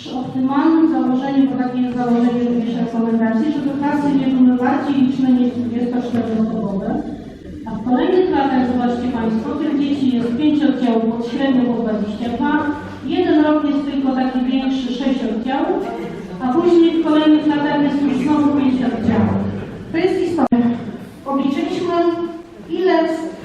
przy optymalnym założeniu, bo takie jest założenie również rekomendacji, żeby klasy nie były bardziej liczne niż 24-osobowe. A w kolejnych latach, zobaczcie Państwo, tych dzieci jest 5 oddziałów od średnio po 22, jeden rok jest tylko taki większy, 6 oddziałów, a później w kolejnych latach jest już znowu 5 oddziałów. To jest istotne. Obliczyliśmy, ile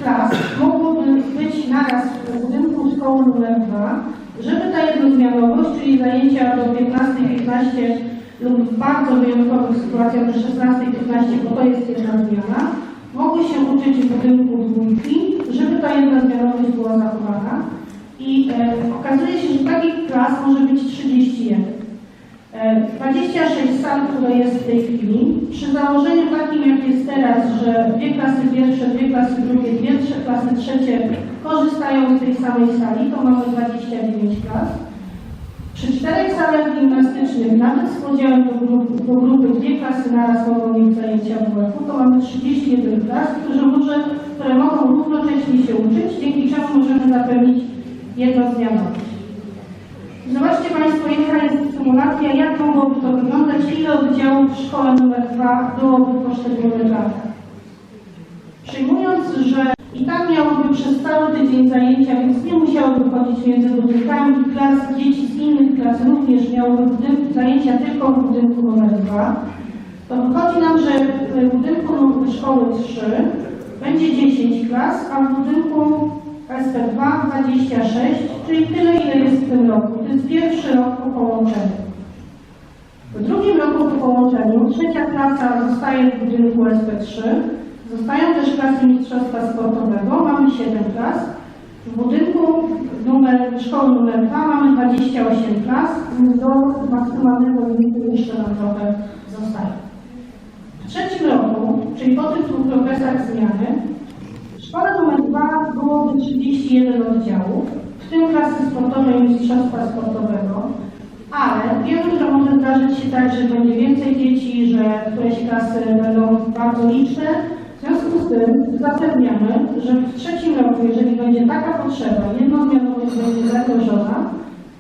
klas mogłoby być naraz w budynku szkoły numer 2, żeby ta jednozmianowość, czyli zajęcia do 15-15 lub w bardzo wyjątkowych sytuacjach do 16-15, bo to jest jedna zmiana, mogły się uczyć w budynku dwójki, żeby ta jedna zmianowość była zachowana. I e, okazuje się, że takich klas może być 31. E, 26 sal, które jest w tej chwili, przy założeniu takim, jak jest teraz, że dwie klasy pierwsze, dwie klasy drugie, dwie trzy klasy trzecie korzystają z tej samej sali, to mamy 29 klas. Przy czterech salach gimnastycznych, nawet z podziałem do, grup, do grupy, dwie klasy naraz mogą mieć zajęcia WF-u, to mamy 31 klas, które, może, które mogą równocześnie się uczyć, dzięki czemu możemy zapewnić jednozmianowość. Zobaczcie Państwo, jaka jest symulacja, jak mogłoby to wyglądać, ile oddziałów w szkole numer 2 byłoby poszczególnych latach. Przyjmując, że i tak miałoby przez cały tydzień zajęcia, więc nie musiałoby chodzić między budynkami klas, dzieci z innych klas również budynku, zajęcia tylko w budynku numer 2, to wychodzi nam, że w budynku szkoły 3 będzie 10 klas, a w budynku SP2 26, czyli tyle, ile jest w tym roku. To jest pierwszy rok po połączeniu. W drugim roku po połączeniu trzecia klasa zostaje w budynku SP3. Zostają też klasy mistrzostwa sportowego. Mamy 7 klas. W budynku numer, szkoły numer 2 mamy 28 klas, do maksymalnego limitu jeszcze nam trochę zostaje. W trzecim roku, czyli po tych dwóch okresach zmiany, w szkole numer 2 byłoby 31 oddziałów, w tym klasy sportowe i mistrzostwa sportowego, ale wiemy, że może zdarzyć się tak, że będzie więcej dzieci, że któreś klasy będą bardzo liczne. W związku z tym zapewniamy, że w trzecim roku, jeżeli będzie taka potrzeba, jednozmianowość będzie zagrożona,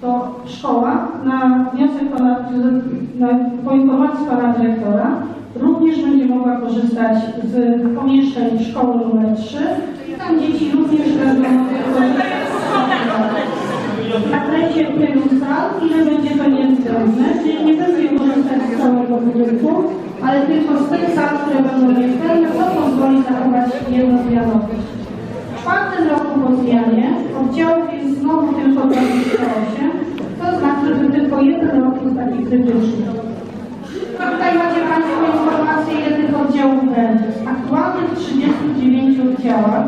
to szkoła na wniosek pana, na, po informacji pana dyrektora również będzie mogła korzystać z pomieszczeń szkoły numer 3 i tam dzieci również będą mogły korzystać z zakresie tylu sal, ile będzie to niezbędne, czyli nie będzie korzystać z całego budynku, ale tylko z tych sal, które będą niezbędne, co pozwoli zachować jednozmianowość. W czwartym roku po zmianie oddziałów jest znowu tylko 28, to znaczy, że tylko jeden rok jest taki krytyczny. Tutaj macie Państwo informację, ile tych oddziałów będzie. Z aktualnych 39 oddziałach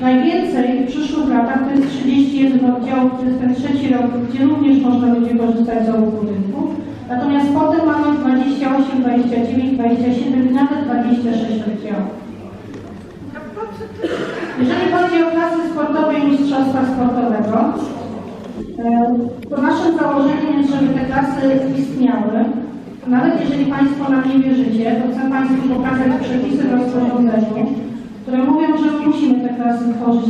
najwięcej w przyszłych latach to jest 31 oddziałów, to jest ten trzeci rok, gdzie również można będzie korzystać z obu budynków. Natomiast potem mamy 28, 29, 27 i nawet 26 oddziałów. Jeżeli chodzi o klasy sportowe i mistrzostwa sportowego, to naszym założeniem jest, żeby te klasy istniały. Nawet jeżeli Państwo nam nie wierzycie, to chcę Państwu pokazać przepisy w rozporządzeniu, które mówią, że musimy te klasy tworzyć,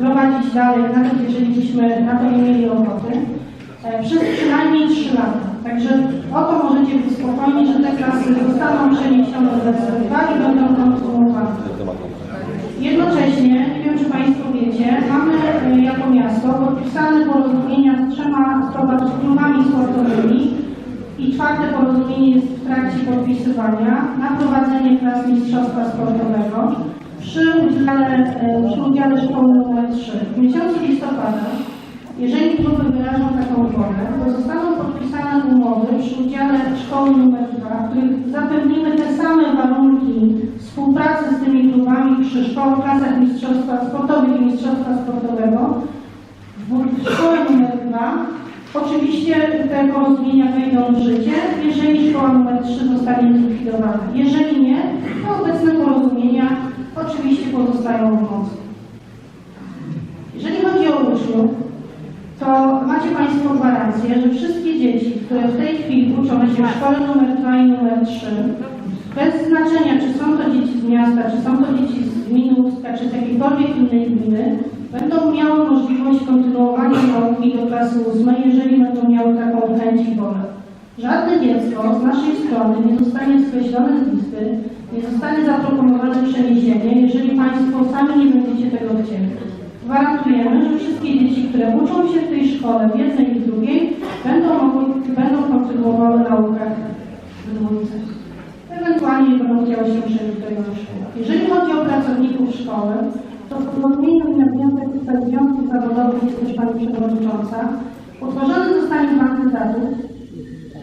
prowadzić dalej, nawet jeżeli byśmy na to nie mieli ochoty, e, przez przynajmniej 3 lata. Także o to możecie być spokojni, że te klasy zostaną przeniesione do SRK i będą kontynuowane. Jednocześnie, nie wiem czy Państwo wiecie, mamy e, jako miasto podpisane porozumienia z trzema klubami sportowymi i czwarte porozumienie jest w trakcie podpisywania na prowadzenie klas mistrzostwa sportowego przy udziale, e, przy udziale szkoły nr 3. W miesiącu listopada, jeżeli kluby wyrażą taką wolę, to zostaną podpisane umowy przy udziale szkoły nr 2, w których zapewnimy te same warunki współpracy z tymi klubami przy szkołach, klasach mistrzostwa sportowych i mistrzostwa sportowego w szkole nr 2. Oczywiście te porozumienia wejdą w życie, jeżeli szkoła nr 3 zostanie zlikwidowana. Jeżeli nie, to obecne porozumienia oczywiście pozostają w mocy. Jeżeli chodzi o uczniów, to macie Państwo gwarancję, że wszystkie dzieci, które w tej chwili uczą się w szkole nr 2 i nr 3, bez znaczenia, czy są to dzieci z miasta, czy są to dzieci z gminy Ustka, czy z jakiejkolwiek innej gminy, będą miały możliwość kontynuowania nauki do klasy ósmej, jeżeli będą miały taką chęć i wolę. Żadne dziecko z naszej strony nie zostanie skreślone z listy, nie zostanie zaproponowane przeniesienie, jeżeli Państwo sami nie będziecie tego chcieli. Gwarantujemy, że wszystkie dzieci, które uczą się w tej szkole w jednej i drugiej, będą, mogły, będą kontynuowały naukę w dwójce. Ewentualnie nie będą chciały się przenieść do innej szkoły. Jeżeli chodzi o pracowników szkoły, to w porozumieniu na wniosek związków zawodowych jest też Pani Przewodnicząca, utworzony zostanie kandydatów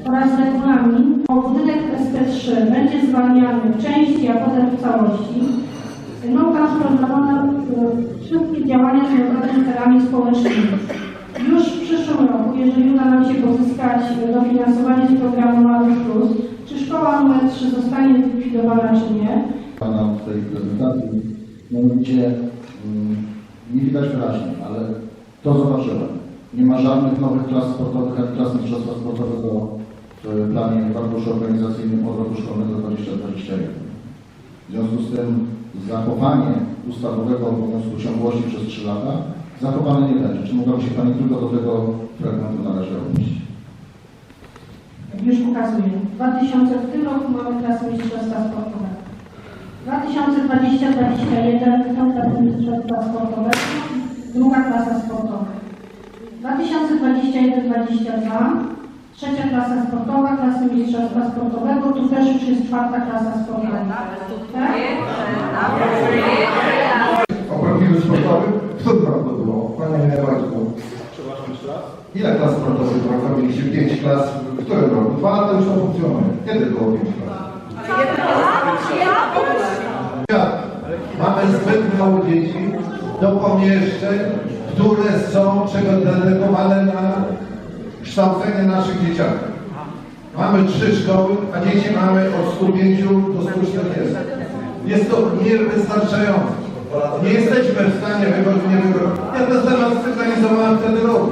oraz regulamin budynek ST3 będzie zwalniany w części, a potem w całości. Sprowadzono e, wszystkie działania związane z celami społecznymi. Już w przyszłym roku, jeżeli uda nam się pozyskać dofinansowanie z programu Malusz Plus, czy szkoła numer 3 zostanie zlikwidowana, czy nie, Pana w tej prezentacji, mianowicie mm, nie widać wyraźnie, ale to zobaczyłem. Nie ma żadnych nowych klas sportowych, ani klas mistrzostwa sportowego w planie funduszy organizacyjnym od roku szkolnego 2021. W związku z tym zachowanie ustawowego obowiązku ciągłości przez 3 lata zachowane nie będzie. Czy mogłaby się Pani tylko do tego fragmentu na razie odnieść? już pokazuję. W 2000 w tym roku mamy klasę mistrzostwa sportowego. 2020-2021 są klasy mistrzostwa sportowego, druga klasa sportowa. 2021-2022 trzecia klasa sportowa, klasy mistrzostwa sportowego, tu też już jest czwarta klasa sportowa. Tak? O profilu sportowym? Roku to było? Panie Wojtku. Ile klas sportowych prowadziliście? Pięć klas w którym roku? Dwa lata już to funkcjonuje. Kiedy było pięć klas? Mamy zbyt mało dzieci do pomieszczeń, które są czego dedykowane na kształcenie naszych dzieciaków. Mamy trzy szkoły, a dzieci mamy od 105 do 140. Jest to niewystarczające. Nie jesteśmy w stanie wygodzić, nie wygodzić. Ja ten temat sygnalizowałem wtedy roku.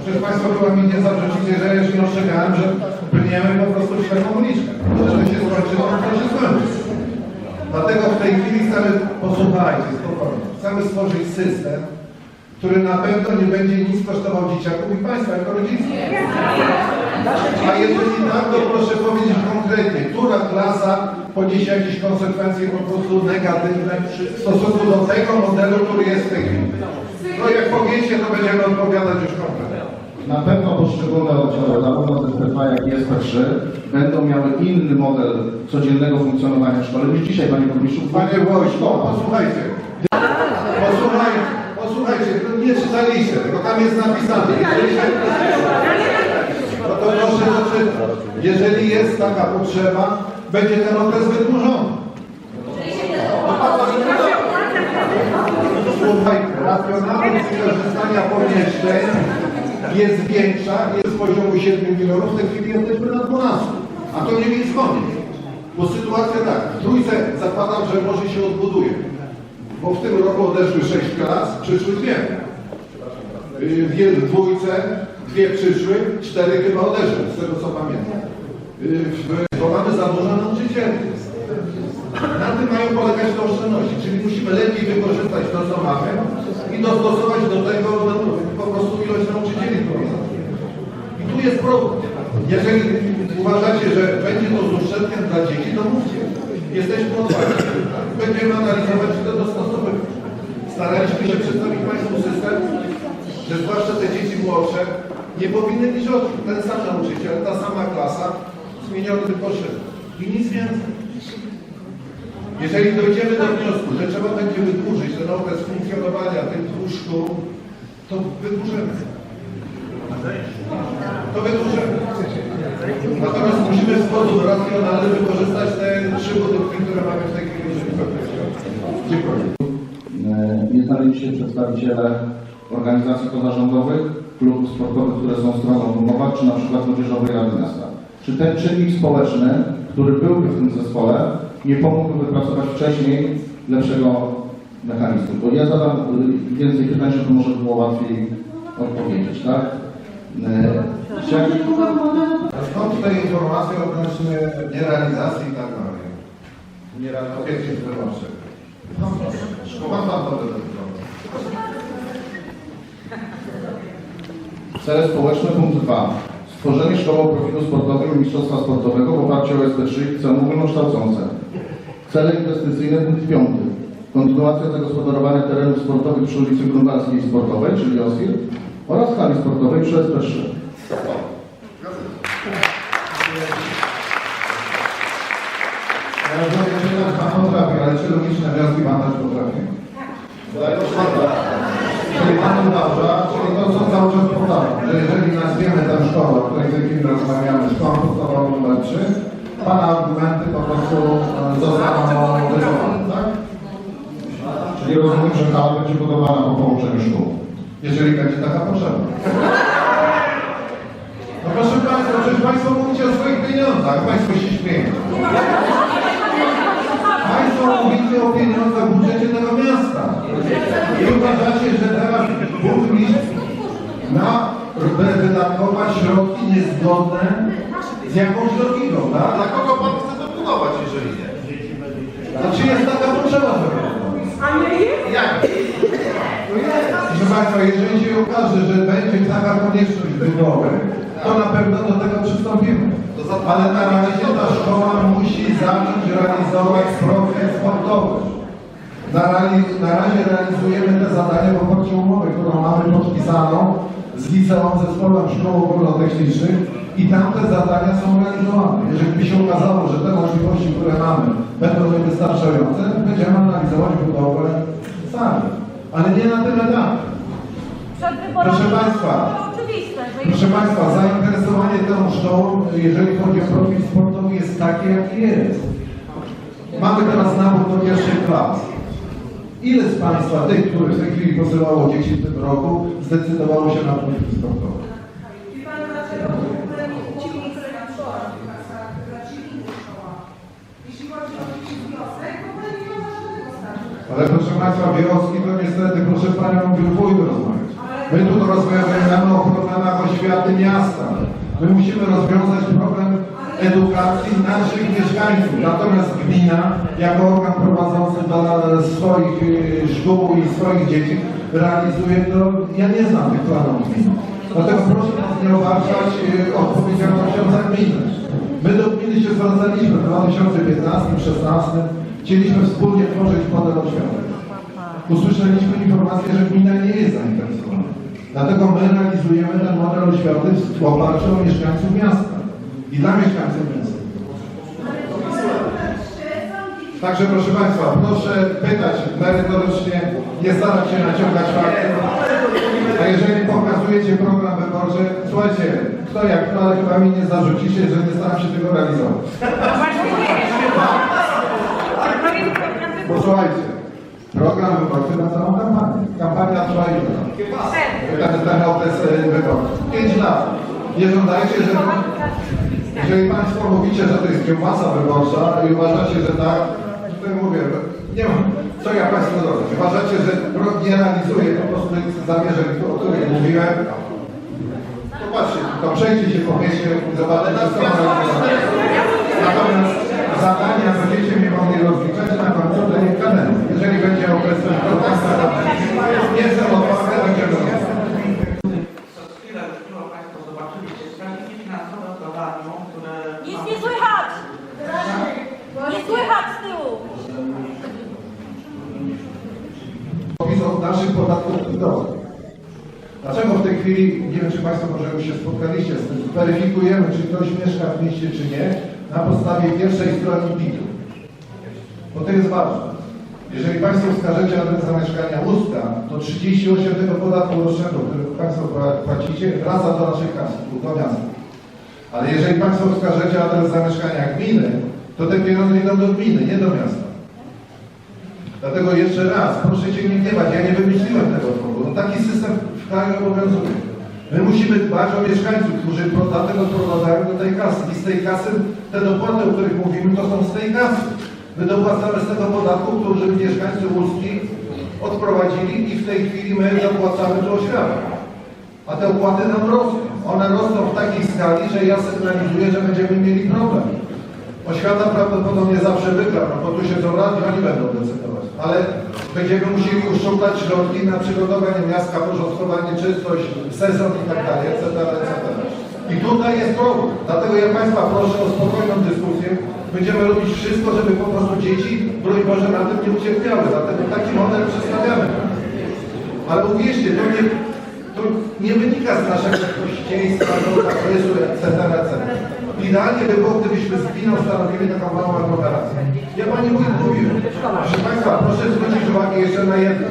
Przecież Państwo chyba mi nie zarzucicie, że ja się ostrzegałem, że brniemy po prostu w ślepą uliczkę. Żeby się skończyło, to się skończy. Dlatego w tej chwili chcemy, posłuchajcie, spokojnie, chcemy stworzyć system, który na pewno nie będzie nic kosztował dzieciaków i Państwa jako rodziców. A jeżeli tak, to proszę powiedzieć konkretnie, która klasa poniesie jakieś konsekwencje po prostu negatywne w stosunku do tego modelu, który jest w tej chwili. No jak powiecie, to będziemy odpowiadać już konkretnie. Na pewno poszczególne oddziały, zarówno ZPF, jak i SP3, będą miały inny model codziennego funkcjonowania w szkole niż dzisiaj, Panie Burmistrzu. Panie Wojsko, posłuchajcie. Posłuchajcie, posłuchajcie, to nie czytaliście, tylko tam jest napisane. Jeżeli. No to proszę doczytać. Jeżeli jest taka potrzeba, będzie ten okres wydłużony. Słuchajcie, racjonalność wykorzystania pomieszczeń jest większa, jest z poziomu 7 milionów, w tej chwili jesteśmy na 12. A to nie jest koniec. Bo sytuacja tak, w trójce zakładam, że może się odbuduje. Bo w tym roku odeszły 6 klas, przyszły dwie. Dwie w dwójce, dwie przyszły, cztery chyba odeszły, z tego co pamiętam. Yy, w- Bo mamy za dużo nauczycieli. Na tym mają polegać te oszczędności, czyli musimy lepiej wykorzystać to, co mamy i dostosować do tego no, po prostu ilość nauczycieli. I tu jest problem. Jeżeli uważacie, że będzie to z uszczerbkiem dla dzieci, to mówcie. Jesteśmy otwarci. Będziemy analizować. Staraliśmy się przedstawić Państwu system, że zwłaszcza te dzieci młodsze nie powinny mieć odczuć. Ten sam nauczyciel, ta sama klasa, zmieniony tylko. I nic więcej. Jeżeli dojdziemy do wniosku, że trzeba będzie wydłużyć ten okres funkcjonowania tych dwóch szkół, to wydłużymy. To wydłużymy. Natomiast musimy w sposób racjonalny wykorzystać te trzy budynki, które mamy w tej chwili. Dziękuję. E, Nie znaleźli się przedstawiciele organizacji pozarządowych, klubów sportowych, które są stroną w umowach, czy na przykład Młodzieżowej Rady Miasta. Czy ten czynnik społeczny, który byłby w tym zespole, nie pomógłby wypracować wcześniej lepszego mechanizmu? Bo ja zadam więcej pytań, żeby może było łatwiej odpowiedzieć, tak? E, Chciałem... A skąd te informacje odnośnie nierealizacji i tak dalej? Nierealizacji. No mam tam to informacje. Cele społeczne punkt 2. Stworzenie szkoły profilu sportowym i mistrzostwa sportowego w oparciu o SP3 i cele ogólnokształcące. Cele inwestycyjne punkt 5. Kontynuacja zagospodarowania terenów sportowych przy ulicy Grunwaldzkiej Sportowej, czyli OSIR oraz hali sportowej przy SP3. Ja rozumiem, że pan potrafi, ale czy logiczne wnioski pan też potrafi? Czyli pan uważa, czyli to co cały czas powtarzam, że jeżeli nazwiemy tę szkołę, o której w tej chwili rozmawiamy, szkołą podstawową numer 3, pana argumenty po prostu zostaną wycofane, tak? Czyli rozumiem, że hala będzie budowana po połączeniu szkół. Jeżeli będzie taka potrzeba. No proszę Państwa, przecież Państwo mówicie o swoich pieniądzach, Państwo się śmieją. Państwo mówicie o pieniądzach w budżecie tego miasta. I uważacie, że teraz burmistrz ma wydatkować środki niezgodne z jakąś logiką, tak? Dla kogo pan chce to budować, jeżeli nie? Znaczy jest taka potrzeba tego. Jak? Proszę Państwa, jeżeli się okaże, że będzie taka konieczność budowy, to na pewno do tego przystąpimy. Ale na razie ta szkoła musi zacząć realizować profil sportowy. Na, na razie realizujemy te zadania w oparciu o umowę, którą mamy podpisaną z liceum zespołem szkół ogólnotechnicznych i tam te zadania są realizowane. Jeżeli by się okazało, że te możliwości, które mamy, będą niewystarczające, będziemy analizować budowę sali. Ale nie na tym etapie. Proszę Państwa. Proszę Państwa, zainteresowanie tą szkołą, jeżeli chodzi o profil sportowy, jest takie, jaki jest. Mamy teraz nabór do pierwszej klasy. Ile z Państwa, tych, których w tej chwili posyłało dzieci w tym roku, zdecydowało się na profil sportowy? Ale proszę Państwa, wioski to niestety, proszę Panią, pójdę rozmawiać. My tu rozmawiamy o problemach oświaty miasta. My musimy rozwiązać problem edukacji naszych mieszkańców. Natomiast gmina, jako organ prowadzący dla swoich y, szkół i swoich dzieci, realizuje to, ja nie znam tych planów gminy. Dlatego proszę nas nie obarczać y, odpowiedzialnością za gminę. My do gminy się zwracaliśmy w 2015-2016. Chcieliśmy wspólnie tworzyć model oświaty. Usłyszeliśmy informację, że gmina nie jest zainteresowana. Dlatego my realizujemy ten model oświaty w oparciu o mieszkańców miasta i dla mieszkańców miasta. Także proszę Państwa, proszę pytać merytorycznie, nie starać się naciągać fakty. A jeżeli pokazujecie program wyborczy, słuchajcie, kto jak kto, ale chyba mi nie zarzucicie, że nie staram się tego realizować. Posłuchajcie, program wyborczy na całą kampanię. Kampania trwa ile? Ten, ten okres e, wyborczy. Pięć lat. Nie żądajcie, że... Jeżeli Państwo mówicie, że to jest kiełbasa wyborcza i uważacie, że tak, to mówię, nie mam. Co ja Państwu zrobię? Uważacie, że nie realizuję po prostu zamierzeń, o których mówiłem? To patrzcie, to przejdźcie się po mieście i są realizowane. Natomiast zadania będziecie mnie mogli rozliczać na końcu tej kadencji. Jeżeli będzie okres Państwa, jestem otwarty, będziemy rozmawiać. Przez chwilę już było Państwo zobaczyliście wskaźniki finansowe w które... nic nie słychać! Nie słychać z tyłu! opis od naszych podatków dochodów. Dlaczego w tej chwili, nie wiem czy Państwo może już się spotkaliście z tym, weryfikujemy, czy ktoś mieszka w mieście, czy nie, na podstawie pierwszej strony PIT-u. Bo to jest ważne. Jeżeli Państwo wskażecie adres zamieszkania Ustka, to 38 tego podatku rocznego, który Państwo pła- płacicie, wraca do naszej kasy, do miasta. Ale jeżeli Państwo wskażecie adres zamieszkania gminy, to te pieniądze idą do gminy, nie do miasta. Dlatego jeszcze raz, proszę się nie gniewać, ja nie wymyśliłem tego fondu. No taki system w kraju obowiązuje. My musimy dbać o mieszkańców, którzy podatek odprowadzają do tej kasy. I z tej kasy te dopłaty, o których mówimy, to są z tej kasy. My dopłacamy z tego podatku, który mieszkańcy Łuski odprowadzili i w tej chwili my dopłacamy do oświaty. A te opłaty nam rosną. One rosną w takiej skali, że ja sygnalizuję, że będziemy mieli problem. Oświata prawdopodobnie zawsze wygra, no bo tu się radni, oni będą decydować. Ale będziemy musieli uszczuplać środki na przygotowanie miasta, porządkowanie, czystość, sezon i tak dalej, etc., etc. I tutaj jest problem. Dlatego ja Państwa proszę o spokojną dyskusję. Będziemy robić wszystko, żeby po prostu dzieci, broń Boże, na tym nie ucierpiały. Dlatego taki model przedstawiamy. Ale uwierzcie, to nie, to nie wynika z naszego kościeństwa, zakresu, etc., etc. Idealnie by było, gdybyśmy z gminą stanowili taką małą aglomerację. Ja Pani mówię, mówię. Proszę Państwa, proszę zwrócić uwagę jeszcze na jedno.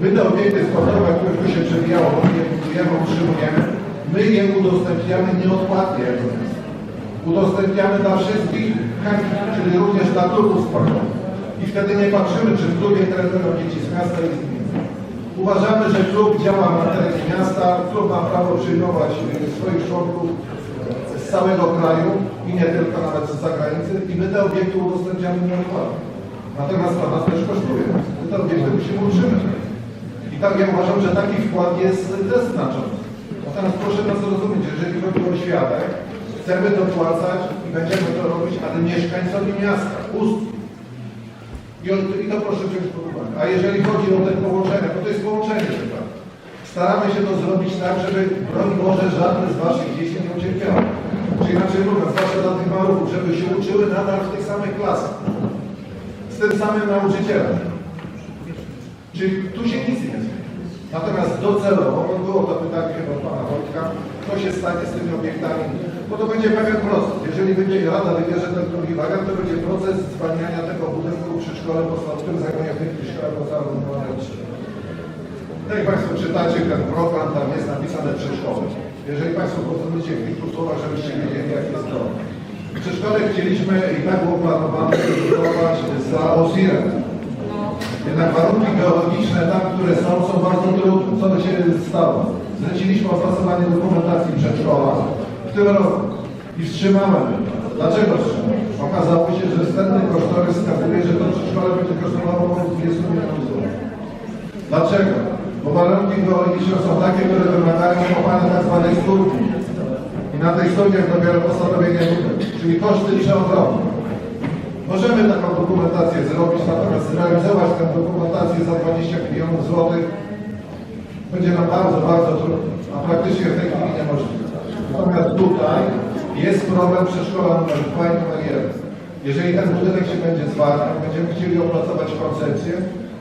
My te obiekty sportowe, które tu się przewijało, je budujemy, utrzymujemy, my je udostępniamy nieodpłatnie. Udostępniamy dla wszystkich czyli również dla klubów sportowych. I wtedy nie patrzymy, czy w klubie trenują dzieci z miasta i z gminy. Uważamy, że klub działa na terenie miasta, klub ma prawo przyjmować e, swoich członków z całego kraju i nie tylko nawet z zagranicy i my te obiekty udostępniamy nieodpłatnie. Natomiast to nas też kosztuje. My te obiekty musimy utrzymać. I tak ja uważam, że taki wkład jest też znaczący. Natomiast proszę nas zrozumieć, jeżeli chodzi o światek, chcemy dopłacać i będziemy to robić, ale mieszkańcowi miasta, ustrój. I, to proszę wziąć pod uwagę. A jeżeli chodzi o te połączenia, to to jest połączenie chyba. Staramy się to zrobić tak, żeby, broń Boże, żadne z Waszych dzieci nie ucierpiało. Czy inaczej mówiąc, zwłaszcza dla tych maluchów, żeby się uczyły nadal w tych samych klasach. Z tym samym nauczycielem. Czyli tu się nic nie zmieni. Natomiast docelowo, bo było to pytanie chyba od Pana Wojtka, co się stanie z tymi obiektami, bo to będzie pewien proces. Jeżeli będzie Rada wybierze ten drugi wariant, to będzie proces zwalniania tego budynku przy szkole zajmuje w szkoła podstawowa 3. No i Państwo czytacie ten program, tam jest napisane przedszkole. Jeżeli Państwo pozwolicie w kilku słowach, żebyście wiedzieli, jak jest to. Przedszkole chcieliśmy i tak było planowane wybudować za OSIRem. Jednak warunki geologiczne tam, które są, są bardzo trudne. Co by się stało? Zleciliśmy opracowanie dokumentacji przedszkola w tym roku i wstrzymałem to. Dlaczego wstrzymałem? Okazało się, że wstępny kosztorys wskazuje, że to przedszkole będzie kosztowało około 20 milionów złotych. Dlaczego? Bo warunki geologiczne są takie, które wymagają kopania tak zwanej studni. I na tej studiach dopiero postanowienie budynku. Czyli koszty przeogromne. Możemy taką dokumentację zrobić, natomiast zrealizować tę dokumentację za 20 milionów złotych będzie nam bardzo, bardzo trudno, a praktycznie w tej chwili niemożliwe. Natomiast tutaj jest problem przedszkola numer 2 i numer 1. Jeżeli ten budynek się będzie zwalniał, będziemy chcieli opracować koncepcję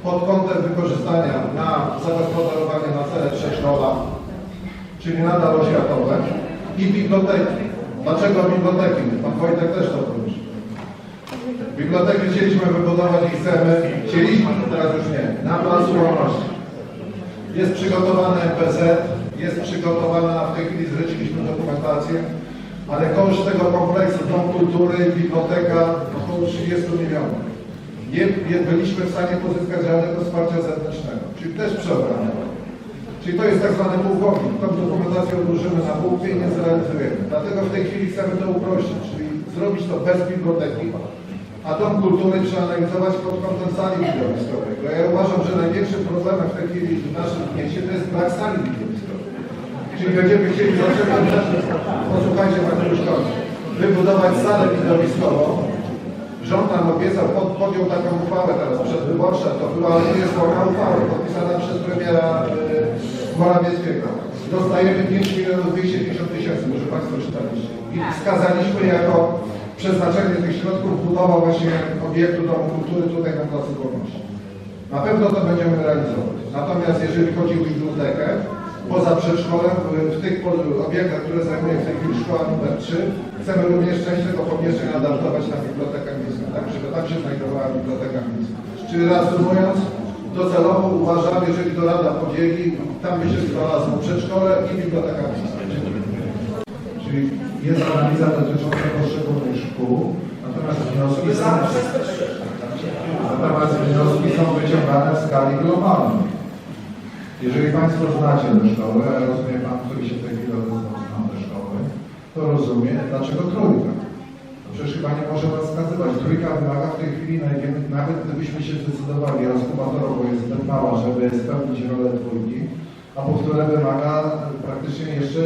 pod kątem wykorzystania na zagospodarowanie na cele przedszkola, czyli nadal oświatowe i biblioteki. Dlaczego biblioteki? Pan Wojtek też to poruszył. Bibliotekę chcieliśmy wybudować i chcemy, chcieliśmy, teraz już nie, na Placu Wolności. Jest przygotowany MPZ, jest przygotowana, w tej chwili zleciliśmy dokumentację, ale koszt tego kompleksu Dom Kultury, biblioteka około 30 milionów. Nie, nie byliśmy w stanie pozyskać żadnego wsparcia zewnętrznego, czyli też przeograne. Czyli to jest tak zwany półgłownik. Tą dokumentację odłożymy na półkę i nie zrealizujemy. Dlatego w tej chwili chcemy to uprościć, czyli zrobić to bez biblioteki, a dom kultury przeanalizować pod kątem sali widowiskowej. Bo ja uważam, że największym problemem w tej chwili w naszym mieście to jest brak sali widowiskowej. Czyli będziemy chcieli zaczynać, posłuchajcie Panie Ryszkowski, wybudować salę widowiskową. Rząd nam obiecał, pod, podjął taką uchwałę teraz przedwyborcza, to była, jest forma uchwały podpisana przez premiera e, Morawieckiego. Dostajemy 5 milionów 250 tysięcy, może Państwo czytaliście. I wskazaliśmy jako przeznaczenie tych środków budowa właśnie obiektu Domu Kultury tutaj na Placu Wolności. Na pewno to będziemy realizować. Natomiast jeżeli chodzi o bibliotekę, poza przedszkolem, w- tych obiektach, które zajmuje w tej chwili szkoła numer 3, chcemy również część tego pomieszczenia adaptować na bibliotekę miejską, tak, żeby tam się znajdowała biblioteka miejska. Czyli reasumując, docelowo uważam, jeżeli to Rada podzieli, tam by się znalazło przedszkole i biblioteka miejska. Czyli jest analiza dotycząca poszczególnych szkół, natomiast wnioski są, natomiast wnioski są wyciągane w skali globalnej. Jeżeli Państwo znacie tę szkołę, a rozumie Pan, który się w tej chwili zna tę szkołę, to rozumie, dlaczego trójka. To przecież chyba nie może nas wskazywać. Trójka wymaga w tej chwili, nawet gdybyśmy się zdecydowali, a skubatowo jest zbyt mała, żeby spełnić rolę dwójki, a powtórę wymaga praktycznie jeszcze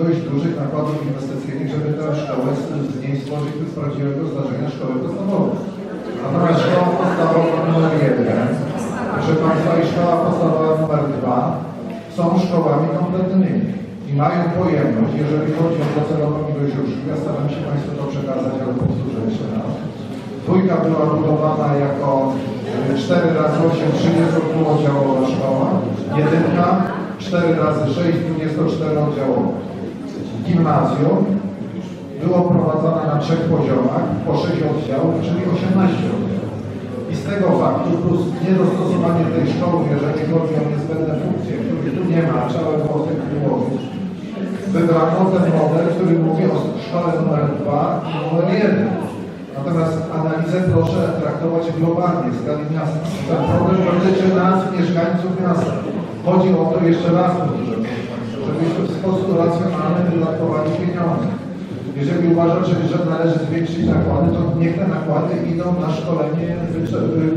dość dużych nakładów inwestycyjnych, żeby tę szkołę z, niej stworzyć z prawdziwego zdarzenia szkoły podstawowej. Natomiast szkoła podstawowa numer jeden, proszę Państwa, i szkoła podstawowa numer dwa są szkołami kompletnymi i mają pojemność, jeżeli chodzi o docelową ilość uczniów. Ja staram się Państwu to przekazać, ale powtórzę jeszcze raz. Dwójka była budowana jako y, 4 razy 8 30-oddziałowa szkoła, jedynka 4 razy 6 24-oddziałowa. Gimnazjum było prowadzone na trzech poziomach, po 6 oddziałów, czyli 18 oddziałów. I z tego faktu, plus niedostosowanie tej szkoły, jeżeli chodzi o niezbędne funkcje, których tu nie ma, trzeba było z tym wyłożyć, wybrano ten model, który mówi o szkole numer 2 i numer 1. Natomiast analizę proszę traktować globalnie, w skali miasta. Ten problem dotyczy nas, mieszkańców miasta. Chodzi o to, jeszcze raz żebyśmy w sposób racjonalny wydatkowali pieniądze. Jeżeli uważam, że, należy zwiększyć nakłady, to niech te nakłady idą na szkolenie,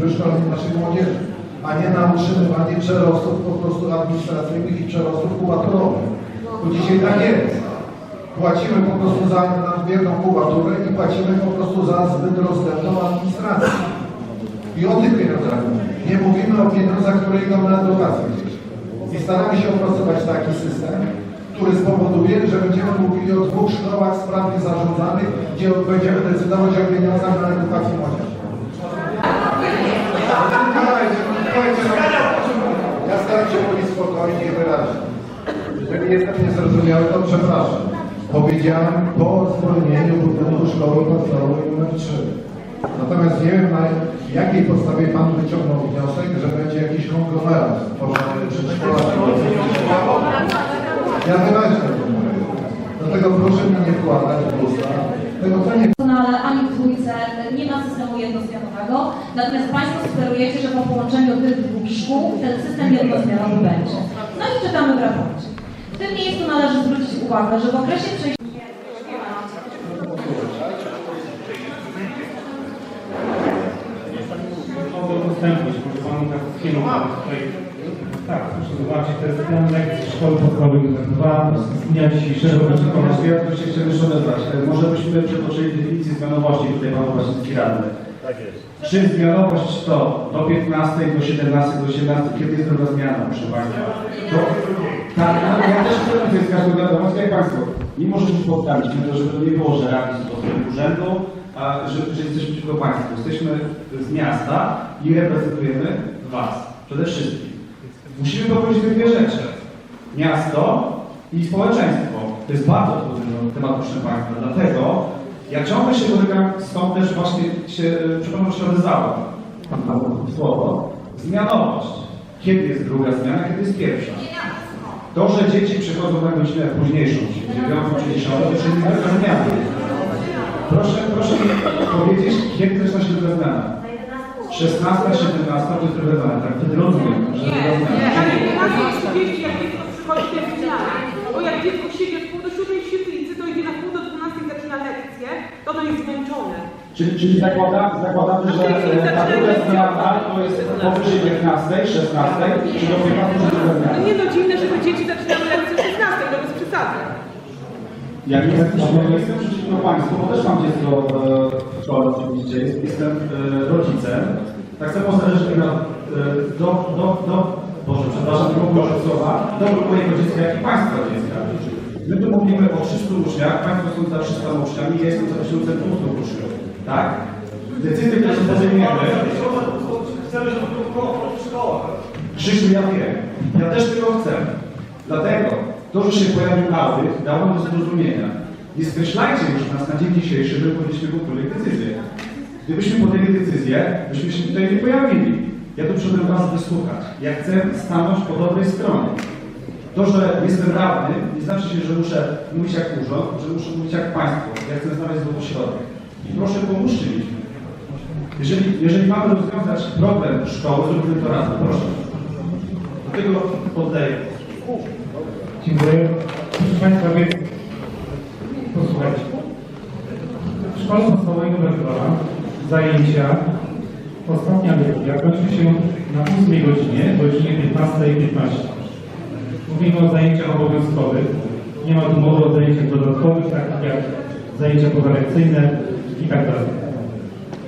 wyszkolenie naszej młodzieży, a nie na utrzymywanie przerostów po prostu administracyjnych i przerostów kubatorowych. Bo dzisiaj tak jest. Płacimy po prostu za nadmierną kubaturę i płacimy po prostu za zbyt rozległą administrację. I o tych pieniądzach. Nie mówimy o pieniądzach, które idą na edukację. I staramy się opracować taki system, który spowoduje, że będziemy mówili o dwóch szkołach sprawnie zarządzanych, gdzie będziemy decydować o pieniądzach na edukację młodzieży. Ja staram się mówić spokojnie i wyraźnie. Jeżeli jestem niezrozumiały, to przepraszam. Powiedziałem po zwolnieniu budynku szkoły podstawowej nr 3. Natomiast nie wiem na jakiej podstawie Pan wyciągnął wniosek, że będzie jakiś konglomerat tworzony przedszkola. Ja wyraźnie to mówię. Dlatego proszę mi nie wkładać w usta. Tego to nie doskonale ani w dwójce nie ma systemu jednozmianowego, natomiast Państwo sugerujecie, że po połączeniu tych dwóch szkół ten system jednozmianowy będzie. No i czytamy w raporcie. W tym miejscu należy zwrócić uwagę, że w okresie przejścia Mogę udostępnić, może panu Kawickiemu tutaj. Tak, proszę zobaczyć, to jest plan lekcji szkoły podstawowej numer 2 z dnia dzisiejszego ja tu się chciałem jeszcze odezwać. E, Może byśmy przetoczyli definicję zmianowości tutaj Pan Właścicielski Radny. Czy zmianowość to do 15, do 17, do 18, kiedy jest druga zmiana, proszę Państwa? To, tak, ale ja też chcę, to jest każdą wiadomość, jak Państwo, nie możemy się to, żeby to nie było, że radni są z urzędu, że, że jesteśmy przeciwko Państwu. Jesteśmy z miasta i reprezentujemy Was, przede wszystkim. Musimy powiedzieć te dwie rzeczy. Miasto i społeczeństwo. To jest bardzo trudny temat, proszę Państwa. Dlatego ja ciągle się borykam, stąd też właśnie się, e, przepraszam, że się odezwałem. Słowo. Zmianowość. Kiedy jest druga zmiana, kiedy jest pierwsza? To, że dzieci przychodzą na godzinę późniejszą, 9 czy 10, to już zmiana. Proszę, proszę mi powiedzieć, kiedy zaczyna się druga zmiana? 16, 17 to jest druga zmiana, tak? Wtedy rozumiem, że druga zmiana. Ale nie ma co 30, jak dziecko przychodzi te zmiany. Bo jak dziecko siedzi od pół do siódmej w świetlicy, to idzie na pół do 12 i zaczyna lekcję, to ono jest zmęczone. Czyli, czyli zakłada, zakładamy, że e, ta druga zmiana to jest powyżej 15, 16, czy do 15 że druga No zmiana. nie no dziwne, żeby dzieci zaczynały lekcję o 16, to bez przesady. Ja nie jestem, przeciwko Państwu, bo też mam dziecko e, w szkole oczywiście, jest, jestem e, rodzicem. Tak samo zależy na, e, do, do, do, Boże, przepraszam, użyć słowa, do mojego dziecka, jak i Państwa dziecka. My tu mówimy o 300 uczniach, Państwo są za 300 uczniami, ja jestem za 1200 uczniów, tak? Decyzje, które podejmiemy, Chcemy, żeby to było w szkołach. Krzysiu, ja wiem. Ja też tego chcę. Dlatego to, że się pojawił audyt, dało nam do zrozumienia. Nie skreślajcie już nas na dzień dzisiejszy, żeby podjęliśmy jakąkolwiek decyzję. Gdybyśmy podjęli decyzję, byśmy się tutaj nie pojawili. Ja tu przyszedłem Was wysłuchać. Ja chcę stanąć po dobrej stronie. To, że jestem radny, nie znaczy się, że muszę mówić jak urząd, że muszę mówić jak państwo. Ja chcę znaleźć złoty środek. I proszę pomóżcie mi. Jeżeli, jeżeli mamy rozwiązać problem szkoły, zróbmy to razem. Proszę. Do tego oddaję. Dziękuję. Proszę Państwa, więc posłuchajcie. W szkole podstawowej nr 2 zajęcia ostatnia lekcja kończy się na 8 godzinie, godzinie 15.15. Mówimy o zajęciach obowiązkowych Nie ma tu mowy o zajęciach dodatkowych, takich jak zajęcia pozalekcyjne i tak dalej.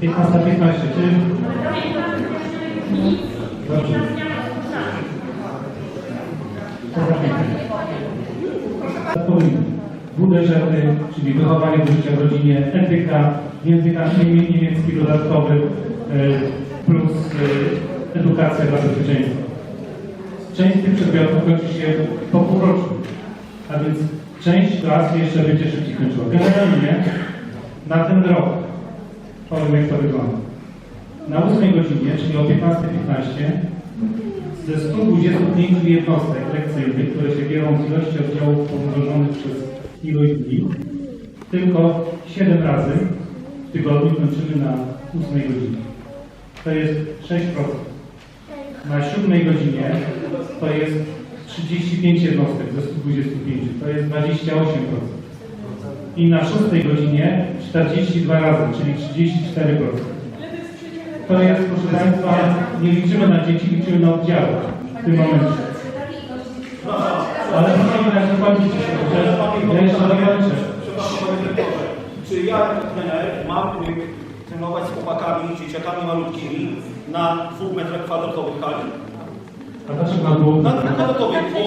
15-15, czy? Dobrze. Dodatkowymi. WDŻ, czyli wychowanie do życia w rodzinie, etyka, języka niemie- niemiecki dodatkowy, e, plus e, edukacja dla bezpieczeństwa. Część tych przedmiotów kończy się po półroczu, a więc część klas jeszcze będzie szybciej kończyła. Generalnie na ten rok, powiem jak to wygląda. Na 8 godzinie, czyli o 15.15, ze 125 jednostek lekcyjnych, które się biorą z ilości oddziałów pomnożonych przez ilość dni, tylko 7 razy w tygodniu kończymy na 8 godzinie. To jest 6%. Na 7 godzinie to jest 35 jednostek ze 125, to jest 28%. I na 6 godzinie 42 razy, czyli 34%. To jest, proszę Państwa, nie liczymy na dzieci, liczymy na oddziały w tym momencie. Ale proszę mi dać dokończyć, że ja jeszcze dokończę. Przepraszam, panie dyrektorze. Czy ja jako trener mam trenować z chłopakami, dzieciakami malutkimi na dwóch metrach kwadratowych hali? A dlaczego na było? Na dwóch kwadratowych, bo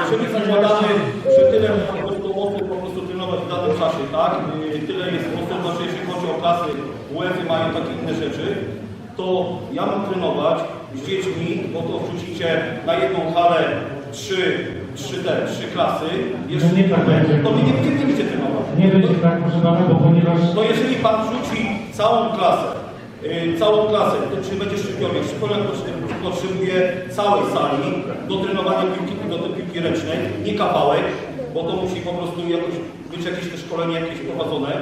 jeżeli zakładamy, że tyle po prostu osób po prostu trenować w danym czasie, tak? Y, Tyle jest osób, znaczy jeśli chodzi o klasy, UEFy mają takie inne rzeczy, to ja mam trenować z dziećmi, bo to wrzucicie na jedną halę trzy, trzy te, trzy klasy, jeszcze No nie tak będzie. to my nie będziecie trenować. Nie będzie tak, proszę Pana, bo ponieważ To jeżeli Pan rzuci całą klasę, yy, całą klasę, to czy będzie szybkowie? Szybkowiak potrzebuje całej sali do trenowania piłki, do tej piłki ręcznej, nie kawałek, bo to musi po prostu jakoś być jakieś te szkolenie jakieś prowadzone.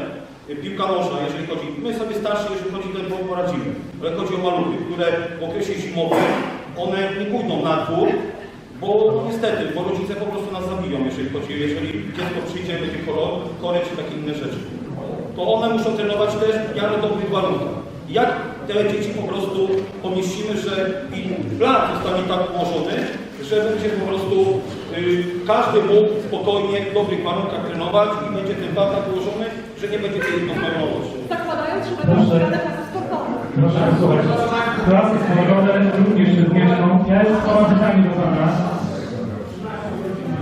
Piłka nożna, jeżeli chodzi, my sobie starsi, jeżeli chodzi, to bo poradzimy, ale chodzi o maluchy, które w okresie zimowym, one nie pójdą na dwór, bo niestety, bo rodzice po prostu nas zabiją, jeżeli chodzi, jeżeli dziecko przyjdzie, będzie chore, czy takie inne rzeczy to one muszą trenować też w miarę dobrych warunkach. Jak te dzieci po prostu pomieścimy, że i plan zostanie tak ułożony, że będzie po prostu każdy mógł spokojnie w dobrych warunkach trenować i będzie ten plan tak ułożony, że nie będzie tej jednostronności. Zakładając, że będą ścigane klasy sportowe. Proszę posłuchać. Klasy sportowe również się zmieszczą. Ja już mam pytanie do Pana.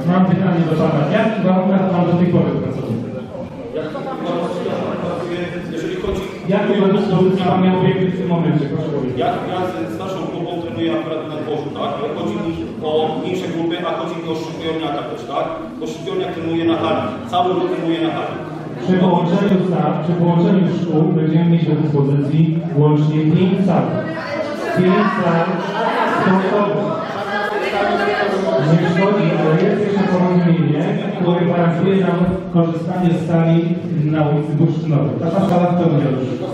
Mam pytanie do Pana. W jakich warunkach Pan do tej pory pracował? Jak pracuję, jeżeli chodzi Jakie do dyspozycji Pan miał w tym momencie? Proszę powiedzieć. Ja, ja z naszą trenuję akurat na dworzu, tak? Ale chodzi mi o mniejsze grupy, a chodzi mi o szybkiorniaka też, tak? Bo szybkiorniak trenuje na hali. Cały rok trenuje na hali. Przy połączeniu, sal, przy połączeniu szkół będziemy mieć do dyspozycji łącznie 5 sal. 5 sal sportowych. Nie szkodzi, ale jest jeszcze porozumienie, które gwarantuje nam korzystanie z sali na ulicy Bursztynowej. Ta sala w pełni już.